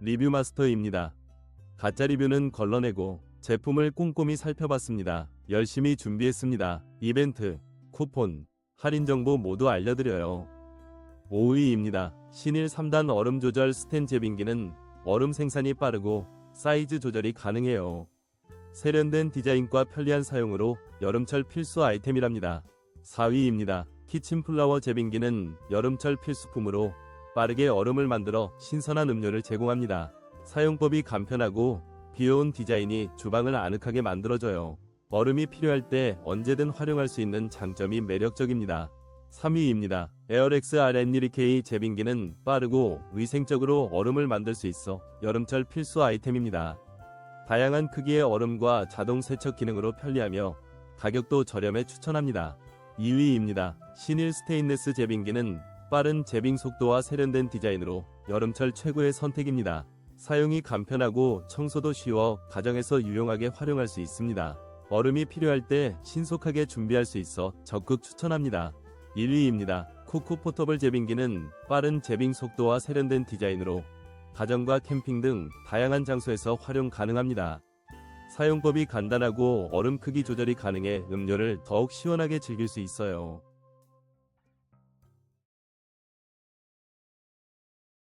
리뷰 마스터입니다. 가짜 리뷰는 걸러내고 제품을 꼼꼼히 살펴봤습니다. 열심히 준비했습니다. 이벤트, 쿠폰, 할인 정보 모두 알려드려요. 5위입니다. 신일 3단 얼음 조절 스텐 제빙기는 얼음 생산이 빠르고 사이즈 조절이 가능해요. 세련된 디자인과 편리한 사용으로 여름철 필수 아이템이랍니다. 4위입니다. 키친 플라워 제빙기는 여름철 필수품으로 빠르게 얼음을 만들어 신선한 음료를 제공합니다. 사용법이 간편하고 귀여운 디자인이 주방을 아늑하게 만들어줘요. 얼음이 필요할 때 언제든 활용할 수 있는 장점이 매력적입니다. 3위입니다. 에어렉스 R&K 제빙기는 빠르고 위생적으로 얼음을 만들 수 있어 여름철 필수 아이템입니다. 다양한 크기의 얼음과 자동 세척 기능으로 편리하며 가격도 저렴해 추천합니다. 2위입니다. 신일 스테인레스 제빙기는 빠른 제빙 속도와 세련된 디자인으로 여름철 최고의 선택입니다. 사용이 간편하고 청소도 쉬워 가정에서 유용하게 활용할 수 있습니다. 얼음이 필요할 때 신속하게 준비할 수 있어 적극 추천합니다. 1위입니다. 쿠쿠 포터블 제빙기는 빠른 제빙 속도와 세련된 디자인으로 가정과 캠핑 등 다양한 장소에서 활용 가능합니다. 사용법이 간단하고 얼음 크기 조절이 가능해 음료를 더욱 시원하게 즐길 수 있어요.